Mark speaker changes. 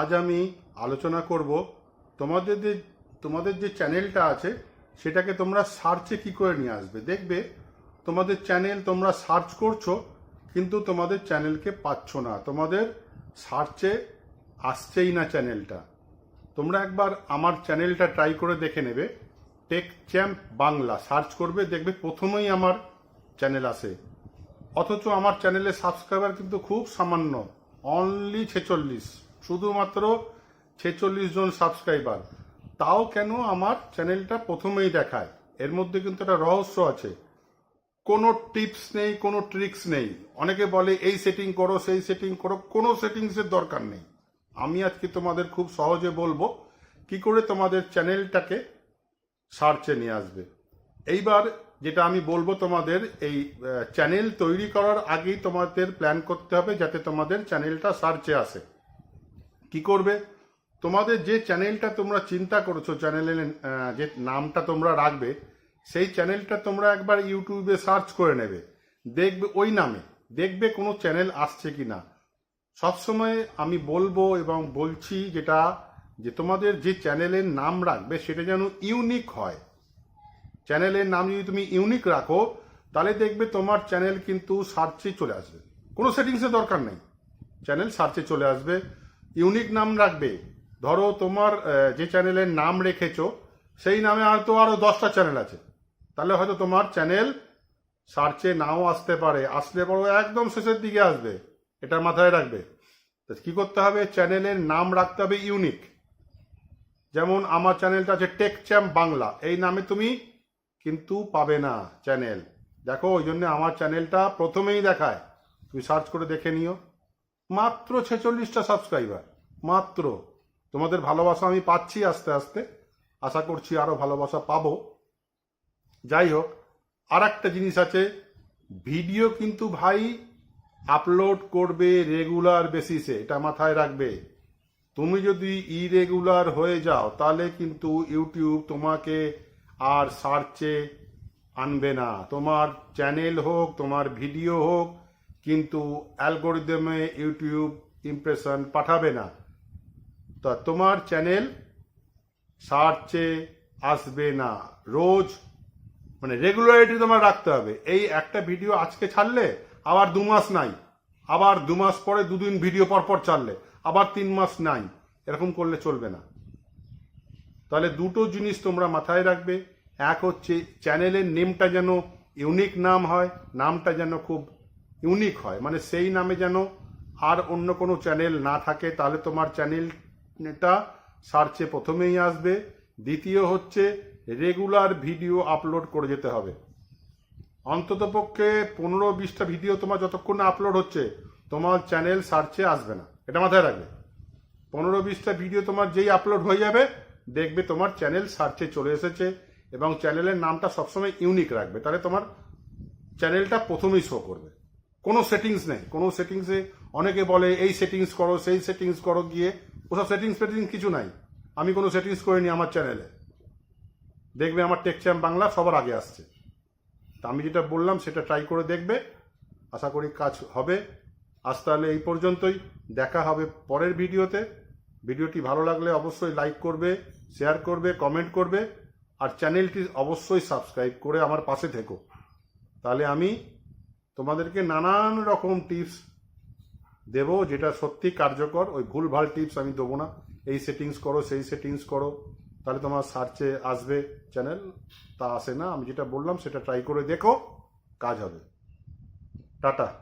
Speaker 1: আজ আমি আলোচনা করব তোমাদের যে তোমাদের যে চ্যানেলটা আছে, সেটাকে তোমরা সার্চে কি করে নিয়ে আসবে? দেখবে তোমাদের চ্যানেল তোমরা সার্চ করছ, কিন্তু তোমাদের চ্যানেলকে পাচ্ছ না। তোমাদের সার্চে আসছেই না চ্যানেলটা। তোমরা একবার আমার চ্যানেলটা ট্রাই করে দেখে নেবে। টেক চ্যাম্প বাংলা সার্চ করবে, দেখবে প্রথমেই আমার চ্যানেল আসে। অথচ আমার চ্যানেলে সাবস্ক্রাইবার কিন্তু খুব সামান্য। অনলি ছেচল্লিশ। শুধুমাত্র ছেচল্লিশ জন সাবস্ক্রাইবার তাও কেন আমার চ্যানেলটা প্রথমেই দেখায়? এর মধ্যে কিন্তু একটা রহস্য আছে। কোনো টিপস নেই, কোনো ট্রিক্স নেই। অনেকে বলে, এই সেটিং করো, সেই সেটিং করো। কোনো সেটিংসের দরকার নেই। আমি আজকে তোমাদের খুব সহজে বলব, কি করে তোমাদের চ্যানেলটাকে সার্চে নিয়ে আসবে। এইবার যেটা আমি বলব তোমাদের, এই চ্যানেল তৈরি করার আগেই তোমাদের প্ল্যান করতে হবে যাতে তোমাদের চ্যানেলটা সার্চে আসে। কি করবে? তোমাদের যে চ্যানেলটা তোমরা চিন্তা করছ, চ্যানেলের যে নামটা তোমরা রাখবে, সেই চ্যানেলটা তোমরা একবার ইউটিউবে সার্চ করে নেবে। দেখবে ওই নামে। দেখবে কোনো চ্যানেল আসছে কি না। সবসময় আমি বলব এবং বলছি যেটা, যে তোমাদের যে চ্যানেলের নাম রাখবে, সেটা যেন ইউনিক হয়। চ্যানেলের নাম যদি তুমি ইউনিক রাখো, তাহলে দেখবে তোমার চ্যানেল কিন্তু সার্চে চলে আসবে। কোনো সেটিংসের দরকার নেই। চ্যানেল সার্চে চলে আসবে। ইউনিক নাম রাখবে। ধরো তোমার যে চ্যানেলের নাম রেখেছো, সেই নামে আরও দশটা চ্যানেল আছে। তাহলে হয়তো তোমার চ্যানেল সার্চে নাও আসতে পারে, আসলে বড় একদম শেষের দিকে আসবে, এটা মাথায় রাখবে। তো কি করতে হবে? চ্যানেলের নাম রাখতে হবে ইউনিক। যেমন আমার চ্যানেলটা আছে টেক চ্যাম্প বাংলা এই নামে তুমি কিন্তু পাবে না চ্যানেল দেখো, ওই জন্য আমার চ্যানেলটা প্রথমেই দেখায়। তুমি সার্চ করে দেখে নিও। মাত্র ছেচল্লিশটা সাবস্ক্রাইবার মাত্র। তোমাদের ভালোবাসা আমি পাচ্ছি আস্তে আস্তে। আশা করছি আরও ভালোবাসা পাবো। যাই হোক আর একটা জিনিস আছে। ভিডিও কিন্তু ভাই আপলোড করবে রেগুলার বেসিসে এটা মাথায় রাখবে। তুমি যদি ইরেগুলার হয়ে যাও, তাহলে কিন্তু ইউটিউব তোমাকে আর সার্চে আনবে না। তোমার চ্যানেল হোক, তোমার ভিডিও হোক কিন্তু অ্যালগোরিদমে ইউটিউব ইমপ্রেশন পাঠাবে না। তা তোমার চ্যানেল সার্চে আসবে না। রোজ মানে রেগুলারিটি তোমার রাখতে হবে। এই একটা ভিডিও আজকে ছাড়লে আবার দু মাস নাই। আবার দু মাস পরে দুদিন ভিডিও পরপর পর ছাড়লে, আবার তিন মাস নাই। এরকম করলে চলবে না। তাহলে দুটো জিনিস তোমরা মাথায় রাখবে। এক হচ্ছে চ্যানেলের নেমটা যেন ইউনিক নাম হয়, নামটা যেন খুব ইউনিক হয়। মানে সেই নামে যেন আর অন্য কোনো চ্যানেল না থাকে, তাহলে তোমার চ্যানেলটা সার্চে প্রথমেই আসবে। দ্বিতীয় হচ্ছে রেগুলার ভিডিও আপলোড করে যেতে হবে। অন্ততপক্ষে পনেরো বিশটা ভিডিও তোমার যতক্ষণ না আপলোড হচ্ছে, তোমার চ্যানেল সার্চে আসবে না। এটা মাথায় রাখবে। পনেরো বিশটা ভিডিও তোমার যেই আপলোড হয়ে যাবে, দেখবে তোমার চ্যানেল সার্চে চলে এসেছে এবং চ্যানেলের নামটা সবসময় ইউনিক রাখবে। তাহলে তোমার চ্যানেলটা প্রথমেই শো করবে। কোনো সেটিংস নেই। কোনো সেটিংসে অনেকে বলে, এই সেটিংস করো, সেই সেটিংস করো। গিয়ে ওসব সেটিংস ফেটিংস কিছু নাই। আমি কোনো সেটিংস করিনি আমার চ্যানেলে দেখবে আমার টেক চ্যাম্প বাংলা সবার আগে আসছে। তা আমি যেটা বললাম, সেটা ট্রাই করে দেখবে। আশা করি কাজ হবে। আজ তাহলে এই পর্যন্তই। দেখা হবে পরের ভিডিওতে। ভিডিওটি ভালো লাগলে অবশ্যই লাইক করবে শেয়ার করবে কমেন্ট করবে। আর চ্যানেলটি অবশ্যই সাবস্ক্রাইব করে আমার পাশে থেকো। তাহলে আমি তোমাদেরকে নানান রকম টিপস দেব যেটা সত্যি কার্যকর। ওই ভুল ভালো টিপস আমি দেবো না। এই সেটিংস করো, সেই সেটিংস করো। তাহলে তোমার সার্চে আসবে চ্যানেল তা আসে না। আমি যেটা বললাম সেটা ট্রাই করে দেখো। কাজ হবে। টাটা।